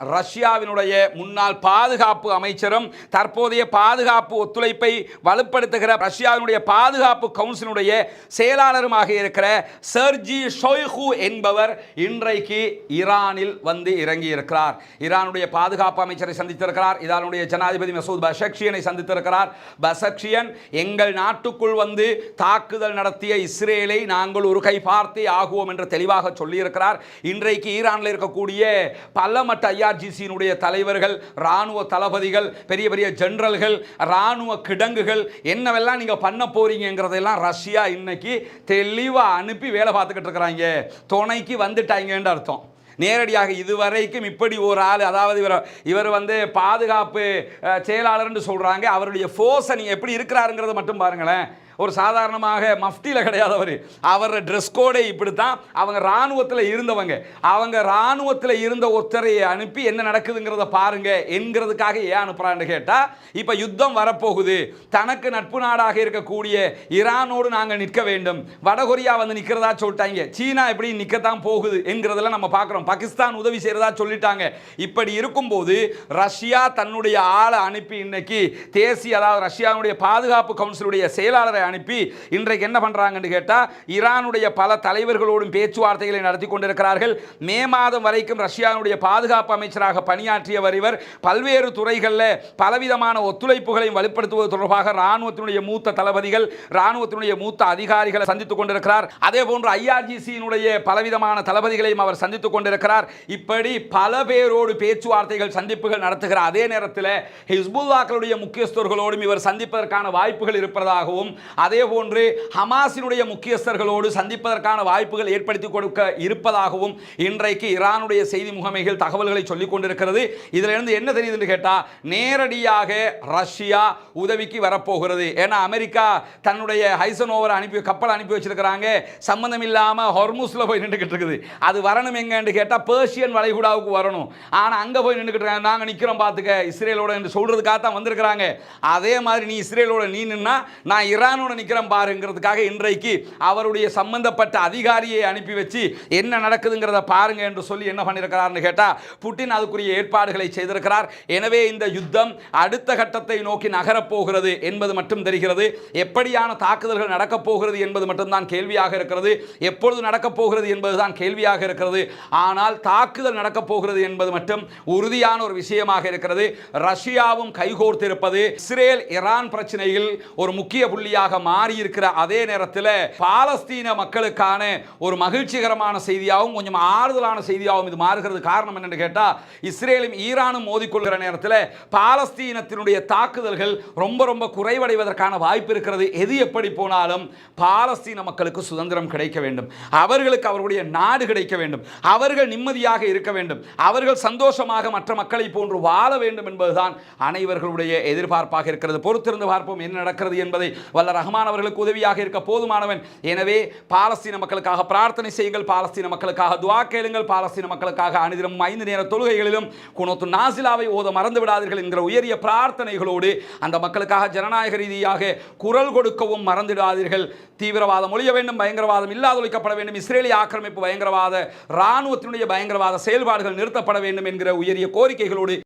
ரஷ்யாவினுடைய முன்னாள் பாதுகாப்பு அமைச்சரும் தற்போதைய பாதுகாப்பு ஒத்துழைப்பை வலுப்படுத்துகிற ரஷ்யாவினுடைய பாதுகாப்பு கவுன்சிலுடைய செயலாளருமாக இருக்கிற சர்ஜி ஷொய்ஹு என்பவர் இன்றைக்கு ஈரானில் வந்து இறங்கி இருக்கிறார் ஈரானுடைய பாதுகாப்பு அமைச்சரை சந்தித்திருக்கிறார். ஈரானுடைய ஜனாதிபதி மசூத் பசக்ஷியனை சந்தித்திருக்கிறார். பசக்ஷியன் எங்கள் நாட்டுக்குள் வந்து தாக்குதல் நடத்திய இஸ்ரேலை நாங்கள் ஒரு கை பார்த்தே ஆகுவோம் என்று தெளிவாக சொல்லியிருக்கிறார். இன்றைக்கு ஈரானில் இருக்கக்கூடிய பல மட்ட ஐஆர்ஜிசியினுடைய தலைவர்கள் ராணுவ தளபதிகள் பெரிய பெரிய ஜெனரல்கள் ராணுவ கிடங்குகள் என்னவெல்லாம் நீங்கள் பண்ண போறீங்கிறதெல்லாம் ரஷ்யா இன்னைக்கு தெளிவாக அனுப்பி வேலை பார்த்துக்கிட்டு இருக்கிறாங்க. துணைக்கு வந்துட்டாங்கன்ற அர்த்தம். நேரடியாக இதுவரைக்கும் இப்படி ஒரு ஆள் அதாவது இவர் இவர் வந்து பாதுகாப்பு செயலாளர்ன்னு செயலாளர்னு சொல்கிறாங்க அவருடைய ஃபோர்ஸை நீங்கள் எப்படி இருக்கிறாருங்கிறத மட்டும் பாருங்களேன். ஒரு சாதாரணமாக மஃப்டியில் கிடையாது அவர் அவர் ட்ரெஸ் கோடே இப்படி தான் அவங்க இராணுவத்தில் இருந்தவங்க. அவங்க இராணுவத்தில் இருந்த ஒருத்தரை அனுப்பி என்ன நடக்குதுங்கிறத பாருங்க என்கிறதுக்காக ஏன் அனுப்புகிறான்னு கேட்டால் இப்போ யுத்தம் வரப்போகுது. தனக்கு நட்பு நாடாக இருக்கக்கூடிய ஈரானோடு நாங்கள் நிற்க வேண்டும். வடகொரியா வந்து நிற்கிறதா சொல்லிட்டாங்க. சீனா எப்படி நிற்கத்தான் போகுது என்கிறதெல்லாம் நம்ம பார்க்குறோம் பாகிஸ்தான் உதவி செய்கிறதா சொல்லிட்டாங்க. இப்படி இருக்கும்போது ரஷ்யா தன்னுடைய ஆளை அனுப்பி இன்னைக்கு தேசிய அதாவது ரஷ்யாவுடைய பாதுகாப்பு கவுன்சிலுடைய செயலாளரை அனுப்பி இன்றைக்கு என்ன பண்ணுறாங்கன்னு கேட்டால் ஈரானுடைய பல தலைவர்களோடும் பேச்சுவார்த்தைகளை நடத்தி கொண்டிருக்கிறார்கள். மே மாதம் வரைக்கும் ரஷ்யாவுடைய பாதுகாப்பு அமைச்சராக பணியாற்றியவர் இவர். பல்வேறு துறைகளில் பலவிதமான ஒத்துழைப்புகளையும் வலுப்படுத்துவது தொடர்பாக இராணுவத்தினுடைய மூத்த தளபதிகள் இராணுவத்தினுடைய மூத்த அதிகாரிகளை சந்தித்துக் கொண்டிருக்கிறார். அதே போன்று ஐஆர்ஜிசியினுடைய பலவிதமான தளபதிகளையும் அவர் சந்தித்துக் கொண்டிருக்கிறார். இப்படி பல பேரோடு பேச்சுவார்த்தைகள் சந்திப்புகள் நடத்துகிற அதே நேரத்தில் ஹிஸ்புல்லாக்களுடைய முக்கியஸ்தர்களோடும் இவர் சந்திப்பதற்கான வாய்ப்புகள் இருப்பதாகவும் அதே போன்று ஹமாஸினுடைய முக்கியஸ்தர்களோடு சந்திப்பதற்கான வாய்ப்புகள் ஏற்படுத்தி கொடுக்க இருப்பதாகவும் இன்றைக்கு ஈரானுடைய செய்தி முகமைகள் தகவல்களை சொல்லிக் கொண்டிருக்கிறது. இதிலிருந்து என்ன தெரியுதுன்னு கேட்டால் நேரடியாக ரஷ்யா உதவிக்கு வரப்போகிறது. ஏன்னா அமெரிக்கா தன்னுடைய ஹைசன் ஓவர் அனுப்பி கப்பல் அனுப்பி வச்சிருக்கிறாங்க. சம்பந்தம் இல்லாமல் ஹொர்முஸ்ல போய் நின்றுக்கிட்டு இருக்குது. அது வரணும் எங்கன்னு கேட்டால் பேர்ஷியன் வளைகுடாவுக்கு வரணும். ஆனால் அங்கே போய் நின்றுக்கிட்டு இருக்காங்க. நாங்கள் நிற்கிறோம் பார்த்துக்க இஸ்ரேலோட என்று சொல்கிறதுக்காக தான் வந்திருக்கிறாங்க. அதே மாதிரி நீ இஸ்ரேலோட நீ நின்னா நான் ஈரானோட நிக்கிறேன் பாருங்கிறதுக்காக இன்றைக்கு அவருடைய சம்பந்தப்பட்ட அதிகாரியை அனுப்பி வச்சு என்ன நடக்குதுங்கிறத பாருங்க என்று சொல்லி என்ன பண்ணியிருக்கிறார்னு கேட்டால் புட்டின் அதுக்குரிய ஏற்பாடுகளை செய்திருக்கிறார். எனவே இந்த யுத்தம் அடுத்த கட்டத்தை நோக்கி நகரப்போகிறது என்பது மட்டும் தெரிகிறது. எப்படியான தாக்குதல்கள் நடக்கப் போகிறது என்பது மட்டும்தான் கேள்வியாக இருக்கிறது. எப்பொழுது நடக்கப் போகிறது என்பதுதான் கேள்வியாக இருக்கிறது. ஆனால் தாக்குதல் நடக்கப் போகிறது என்பது மட்டும் உறுதியான ஒரு விஷயமாக இருக்கிறது. ரஷ்யாவும் கைகோர்த்திருப்பது இஸ்ரேல் இரான் பிரச்சனையில் ஒரு முக்கிய புள்ளியாக மாறி இருக்கிற அதே நேரத்தில் பாலஸ்தீன மக்களுக்கான ஒரு மகிழ்ச்சிகரமான செய்தியாகவும் கொஞ்சம் ஆறுதலான செய்தியாகவும் இது மாறுகிறது. காரணம் என்னன்னு கேட்டால் இஸ்ரேலும் ஈரானும் மோதிக்கொள்கிற நேரத்தில் பாலஸ்தீனத்தினுடைய தாக்குதல்கள் ரொம்ப ரொம்ப குறைவடைவதற்கான வாய்ப்பு இருக்கிறது. எது எப்படி போனாலும் பாலஸ்தீன மக்களுக்கு சுதந்திரம் கிடைக்க வேண்டும். அவர்களுக்கு அவர்களுடைய நாடு கிடைக்க வேண்டும். அவர்கள் நிம்மதியாக இருக்க வேண்டும். அவர்கள் சந்தோஷமாக மற்ற மக்களை போன்று வாழ வேண்டும் என்பதுதான் அனைவர்களுடைய எதிர்பார்ப்பாக இருக்கிறது. பொறுத்திருந்து பார்ப்போம் என்ன நடக்கிறது என்பதை வல்லரா ரஹ்மான் அவர்களுக்கு உதவியாக இருக்க போதுமானவன். எனவே பாலஸ்தீன மக்களுக்காக பிரார்த்தனை செய்யுங்கள் பாலஸ்தீன மக்களுக்காக துவா கேளுங்கள் பாலஸ்தீன மக்களுக்காக அனுதினம் ஐந்து நேர தொழுகைகளிலும் குணத்து நாசிலாவை ஓத மறந்து விடாதீர்கள் என்கிற உயரிய பிரார்த்தனைகளோடு அந்த மக்களுக்காக ஜனநாயக ரீதியாக குரல் கொடுக்கவும் மறந்துடாதீர்கள். தீவிரவாதம் ஒழிய வேண்டும் பயங்கரவாதம் இல்லாதொழிக்கப்பட வேண்டும் இஸ்ரேலிய ஆக்கிரமிப்பு பயங்கரவாத இராணுவத்தினுடைய பயங்கரவாத செயல்பாடுகள் நிறுத்தப்பட வேண்டும் என்கிற உயரிய கோரிக்கைகளோடு